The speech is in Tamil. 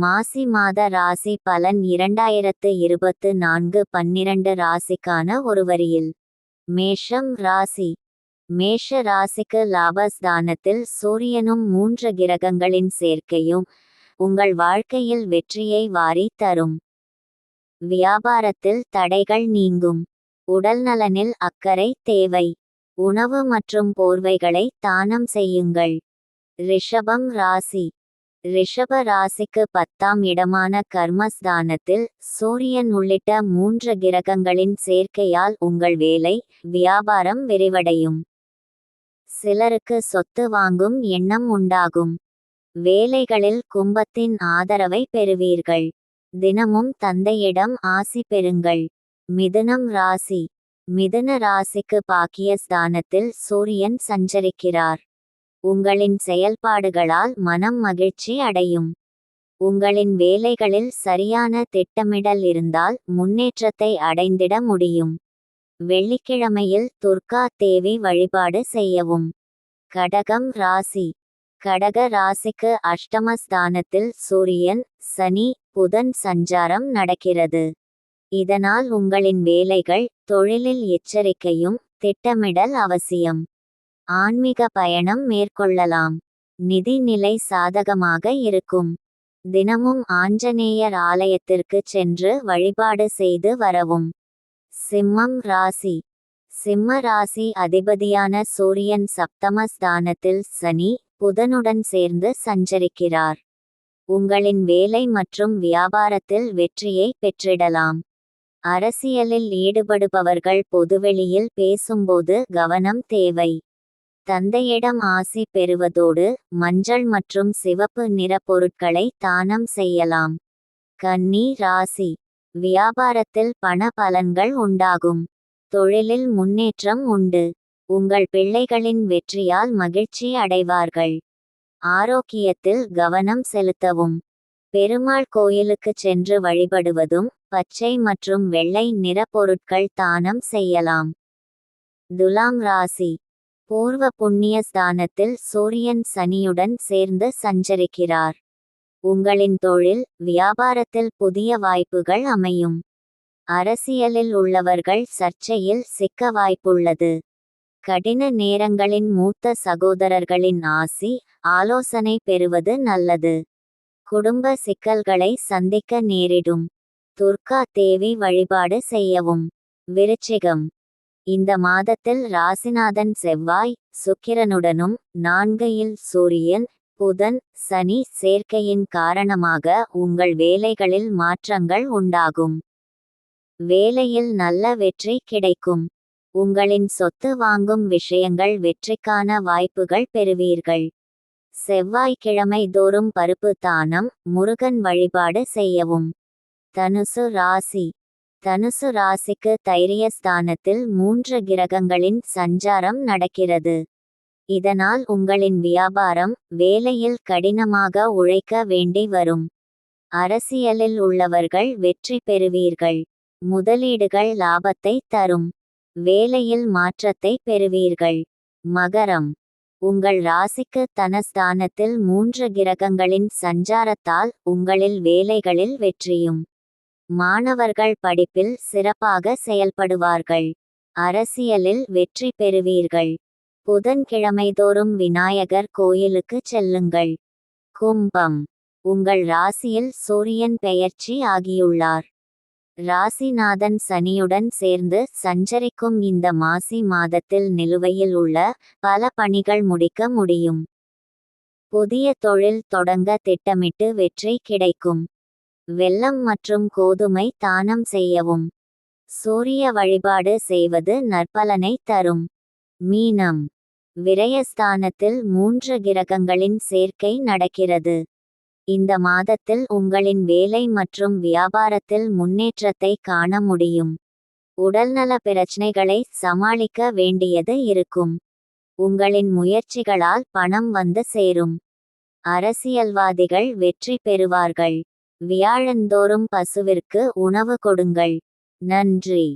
மாசி மாத ராசி பலன் இரண்டாயிரத்து இருபத்து நான்கு பன்னிரண்டு ராசிக்கான ஒரு வரியில் மேஷம் ராசி. மேஷ ராசிக்கு லாபஸ்தானத்தில் சூரியனும் மூன்று கிரகங்களின் சேர்க்கையும் உங்கள் வாழ்க்கையில் வெற்றியை வாரி தரும். வியாபாரத்தில் தடைகள் நீங்கும். உடல்நலனில் அக்கறை தேவை. உணவு மற்றும் போர்வைகளை தானம் செய்யுங்கள். ரிஷபம் ராசி. ரிஷப ராசிக்கு பத்தாம் இடமான கர்மஸ்தானத்தில் சூரியன் உள்ளிட்ட மூன்று கிரகங்களின் சேர்க்கையால் உங்கள் வேலை வியாபாரம் விரிவடையும். சிலருக்கு சொத்து வாங்கும் எண்ணம் உண்டாகும். வேலைகளில் கும்பத்தின் ஆதரவை பெறுவீர்கள். தினமும் தந்தையிடம் ஆசி பெறுங்கள். மிதுனம் ராசி. மிதுன ராசிக்கு பாக்கியஸ்தானத்தில் சூரியன் சஞ்சரிக்கிறார். உங்களின் செயல்பாடுகளால் மனம் மகிழ்ச்சி அடையும். உங்களின் வேலைகளில் சரியான திட்டமிடல் இருந்தால் முன்னேற்றத்தை அடைந்திட முடியும். வெள்ளிக்கிழமையில் துர்கா தேவி வழிபாடு செய்யவும். கடகம் ராசி. கடக ராசிக்கு அஷ்டமஸ்தானத்தில் சூரியன் சனி புதன் சஞ்சாரம் நடக்கிறது. இதனால் உங்களின் வேலைகள் தொழிலில் எச்சரிக்கையும் திட்டமிடல் அவசியம். ஆன்மீக பயணம் மேற்கொள்ளலாம். நிதி நிலை சாதகமாக இருக்கும். தினமும் ஆஞ்சநேயர் ஆலயத்திற்கு சென்று வழிபாடு செய்து வரவும். சிம்மம் ராசி. சிம்ம ராசி அதிபதியான சூரியன் சப்தமஸ்தானத்தில் சனி புதனுடன் சேர்ந்து சஞ்சரிக்கிறார். உங்களின் வேலை மற்றும் வியாபாரத்தில் வெற்றியை பெற்றிடலாம். அரசியலில் ஈடுபடுபவர்கள் பொதுவெளியில் பேசும்போது கவனம் தேவை. தந்தையிடம் ஆசி பெறுவதோடு மஞ்சள் மற்றும் சிவப்பு நிற பொருட்களை தானம் செய்யலாம். கன்னி ராசி. வியாபாரத்தில் பண பலன்கள் உண்டாகும். தொழிலில் முன்னேற்றம் உண்டு. உங்கள் பிள்ளைகளின் வெற்றியால் மகிழ்ச்சி அடைவார்கள். ஆரோக்கியத்தில் கவனம் செலுத்தவும். பெருமாள் கோயிலுக்கு சென்று வழிபடுவதும் பச்சை மற்றும் வெள்ளை நிற பொருட்கள் தானம் செய்யலாம். துலாம் ராசி. பூர்வ புண்ணிய ஸ்தானத்தில் சூரியன் சனியுடன் சேர்ந்து சஞ்சரிக்கிறார். உங்களின் தொழில் வியாபாரத்தில் புதிய வாய்ப்புகள் அமையும். அரசியலில் உள்ளவர்கள் சர்ச்சையில் சிக்க வாய்ப்புள்ளது. கடின நேரங்களின் மூத்த சகோதரர்களின் ஆசி ஆலோசனை பெறுவது நல்லது. குடும்ப சிக்கல்களை சந்திக்க நேரிடும். துர்கா தேவி வழிபாடு செய்யவும். விருச்சிகம். இந்த மாதத்தில் ராசிநாதன் செவ்வாய் சுக்கிரனுடனும் நான்கையில் சூரியன் புதன் சனி சேர்க்கையின் காரணமாக உங்கள் வேலைகளில் மாற்றங்கள் உண்டாகும். வேலையில் நல்ல வெற்றி கிடைக்கும். உங்களின் சொத்து வாங்கும் விஷயங்கள் வெற்றிக்கான வாய்ப்புகள் பெறுவீர்கள். செவ்வாய்க்கிழமை தோறும் பருப்பு தானம் முருகன் வழிபாடு செய்யவும். தனுசு ராசி. தனுசு ராசிக்கு தைரியஸ்தானத்தில் மூன்று கிரகங்களின் சஞ்சாரம் நடக்கிறது. இதனால் உங்களின் வியாபாரம் வேலையில் கடினமாக உழைக்க வேண்டி வரும். அரசியலில் உள்ளவர்கள் வெற்றி பெறுவீர்கள். முதலீடுகள் லாபத்தை தரும். வேலையில் மாற்றத்தை பெறுவீர்கள். மகரம். உங்கள் ராசிக்கு தனஸ்தானத்தில் மூன்று கிரகங்களின் சஞ்சாரத்தால் உங்களில் வேலைகளில் வெற்றியும் மாணவர்கள் படிப்பில் சிறப்பாக செயல்படுவார்கள். அரசியலில் வெற்றி பெறுவீர்கள். புதன்கிழமைதோறும் விநாயகர் கோயிலுக்கு செல்லுங்கள். கும்பம். உங்கள் ராசியில் சூரியன் பெயர்ச்சி ஆகியுள்ளார். ராசிநாதன் சனியுடன் சேர்ந்து சஞ்சரிக்கும் இந்த மாசி மாதத்தில் நிலுவையில் உள்ள பல பணிகள் முடிக்க முடியும். புதிய தொழில் தொடங்க திட்டமிட்டு வெற்றி கிடைக்கும். வெல்லம் மற்றும் கோதுமை தானம் செய்யவும். சூரிய வழிபாடு செய்வது நற்பலனை தரும். மீனம். விரயஸ்தானத்தில் மூன்று கிரகங்களின் சேர்க்கை நடக்கிறது. இந்த மாதத்தில் உங்களின் வேலை மற்றும் வியாபாரத்தில் முன்னேற்றத்தை காண முடியும். உடல்நல பிரச்சனைகளை சமாளிக்க வேண்டியது இருக்கும். உங்களின் முயற்சிகளால் பணம் வந்து சேரும். அரசியல்வாதிகள் வெற்றி பெறுவார்கள். வியாழந்தோறும் பசுவிற்கு உணவு கொடுங்கள். நன்றி.